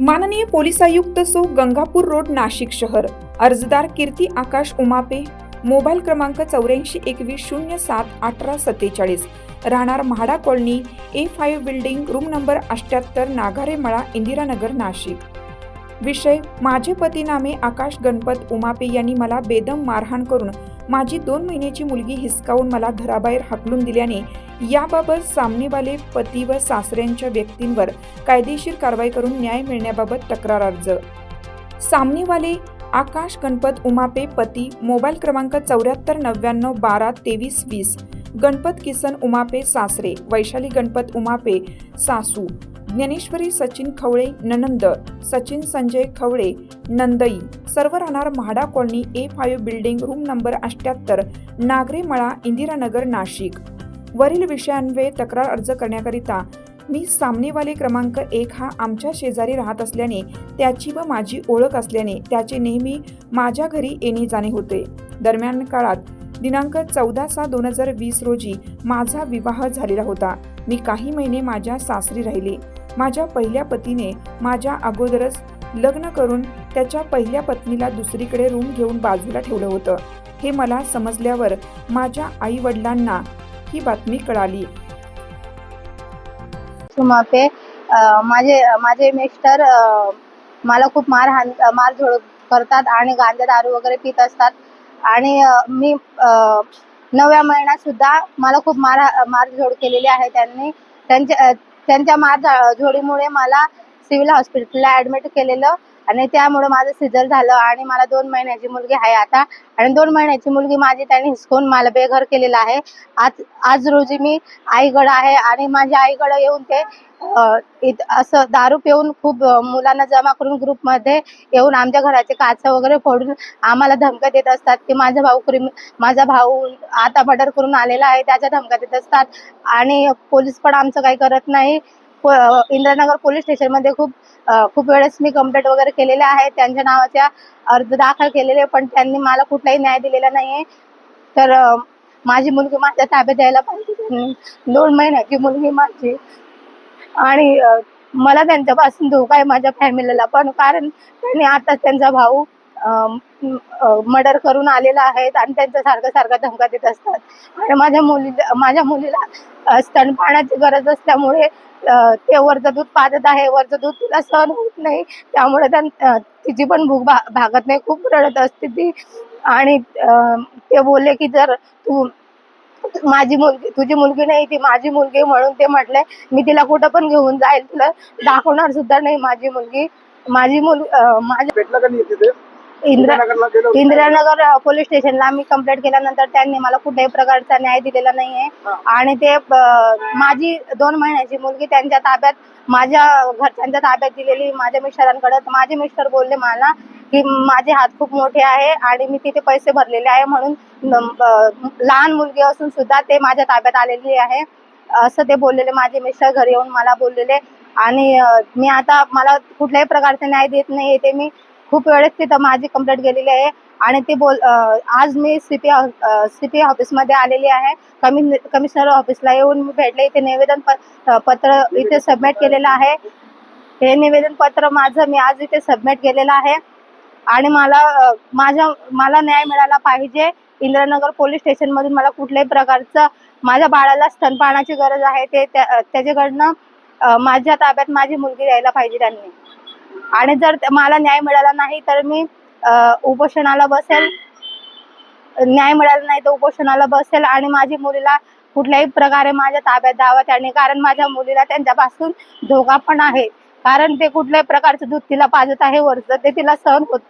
माननीय पोलीस आयुक्त so Gangapur road Nashik शहर. अर्जदार कीर्ती आकाश उमापे. मोबाईल क्रमांक चौऱ्याऐंशी एकवीस शून्य सात अठरा सत्तेचाळीस. राहणार MHADA colony A five building room number अठ्ठ्याहत्तर नागारे मळा इंदिरानगर नाशिक. विषय माझे पतीनामे आकाश गणपत उमापे यांनी मला बेदम मारहाण करून माझी दोन महिन्याची मुलगी हिसकावून मला घराबाहेर हाकलून दिल्याने याबाबत सामनेवाले पती व सासऱ्यांच्या व्यक्तींवर कायदेशीर कारवाई करून न्याय मिळण्याबाबत तक्रार अर्ज. सामनेवाले आकाश गणपत उमापे पती मोबाईल क्रमांक चौऱ्याहत्तर नव्याण्णव बारा तेवीस वीस. गणपत किसन उमापे सासरे. वैशाली गणपत उमापे सासू. ज्ञानेश्वरी सचिन खवळे ननंद सचिन संजय खवळे नंदई. सर्व राहणार MHADA colony A five building room number अठ्ठ्याहत्तर नागरे मळा इंदिरानगर नाशिक. वरील विषयांवे तक्रार अर्ज करण्याकरिता मी सामनेवाले क्रमांक एक हा आमच्या शेजारी राहत असल्याने त्याची व माझी ओळख असल्याने त्याचे नेहमी माझ्या घरी येणे जाणे होते. दरम्यान काळात दिनांक चौदा सहा दोन हजार वीस रोजी माझा विवाह झालेला होता. मी काही महिने माझ्या सासरी राहिले. माझ्या पहिल्या पतीने माझ्या अगोदरच लग्न करून त्याच्या पहिल्या पत्नीला दुसरीकडे रूम घेऊन बाजूला ठेवलं होतं. हे मला समजल्यावर माझ्या आई वडिलांना ही बातमी कळाली. अं, माझे माझे मिस्टर अं, मला खूप मारहाण मारझोड करतात आणि गांजा दारू वगैरे पित असतात. आणि मी अं, महिन्यात सुद्धा मला खूप मार मारझोड केलेली आहे त्यांनी. त्यांच्या त्यांच्या मार झोडीमुळे मला सिव्हिल हॉस्पिटलला ऍडमिट केलेलं. आणि त्यामुळे माझं सिझर झालं आणि मला दोन महिन्याची मुलगी आहे आता. आणि दोन महिन्याची मुलगी माझी त्यांनी हिसकून मला बेघर केलेलं आहे. आज आज रोजी मी आईगड आहे आणि माझ्या आईकडं येऊन ते असं दारू पिऊन खूप मुलांना जमा करून ग्रुपमध्ये येऊन आमच्या घराचे काच वगैरे फोडून आम्हाला धमक्या देत असतात की माझा भाऊ क्रिमि माझा भाऊ आता मर्डर करून आलेला आहे त्याच्या धमक्या देत असतात. आणि पोलीस पण आमचं काही करत नाही. इंद्रनगर पोलीस स्टेशनमध्ये खूप खूप वेळेस मी कंप्लेंट वगैरे केलेल्या आहे त्यांच्या नावाच्या अर्ज दाखल केलेले पण त्यांनी मला कुठलाही न्याय दिलेला नाहीये. तर माझी मुलगी माझ्या ताब्यात द्यायला पाहिजे. त्यांनी दोन महिन्याची मुलगी माझी. आणि मला त्यांच्यापासून धोका आहे माझ्या फॅमिलीला पण. कारण त्यांनी आताच त्यांचा भाऊ मर्डर करून आलेला आहे आणि त्यांचा सारखं सारखं धमका देत असतात. आणि माझ्या मुलीला माझ्या मुलीला स्तनपानाची गरज असल्यामुळे ते वरचं दूध पाजत आहे. वरचं दूध तिला सहन होत नाही. त्यामुळे त्यां तिची पण भूक भा भागत नाही. खूप रडत असते ती. आणि ते बोलले की जर तू माझी मुलगी तुझी मुलगी नाही ती माझी मुलगी म्हणून ते म्हटले मी तिला कुठं पण घेऊन जाईल. तुला दाखवणार सुद्धा नाही माझी मुलगी. माझी मुल माझ्या का नाही तिथे? इंदिरा. इंदिरानगर पोलीस स्टेशनला मी कंप्लेंट केल्यानंतर त्यांनी मला कुठल्याही प्रकारचा न्याय दिलेला नाहीये हा. आणि ते माझी दोन महिन्याची मुलगी त्यांच्या ताब्यात माझ्या घरच्यांच्या ताब्यात दिलेली माझ्या मिस्टरांकडे माझे मिस्टर बोलले मला की माझे हात खूप मोठे आहे आणि मी तिथे पैसे भरलेले आहे म्हणून लहान मुलगी असून सुद्धा ते माझ्या ताब्यात आलेली आहे असं ते बोललेले माझे मिस्टर घरी येऊन मला बोललेले आणि मी आता मला कुठल्याही प्रकारचा न्याय देत नाही ते मी खूप वेळेस तिथं माझी कंप्लेंट गेलेली आहे. आणि ते बोल आज मी सीपी सीपी ऑफिसमध्ये आलेली आहे. कमी कमिशनर ऑफिसला येऊन मी भेटले. इथे निवेदन प- पत्र इथे सबमिट केलेलं आहे. हे निवेदन पत्र माझं मी आज इथे सबमिट केलेलं आहे. आणि मला माझ्या मला न्याय मिळाला पाहिजे. इंद्रनगर पोलीस स्टेशनमधून मला कुठल्याही प्रकारचं माझ्या बाळाला स्तनपानाची गरज आहे. ते त्या- त्याच्याकडनं माझ्या ताब्यात माझी मुलगी द्यायला पाहिजे त्यांनी. आणि जर मला न्याय मिळाला नाही तर मी उपोषणाला बसेल. न्याय मिळाला नाही तर उपोषणाला बसेल. आणि माझी मुलीला कुठल्याही प्रकारे माझ्या ताब्यात द्यावा त्याने कारण माझ्या मुलीला त्यांच्यापासून धोका पण आहे. कारण ते कुठल्याही प्रकारचं दूध तिला पाजत आहे वरचं ते तिला सहन होत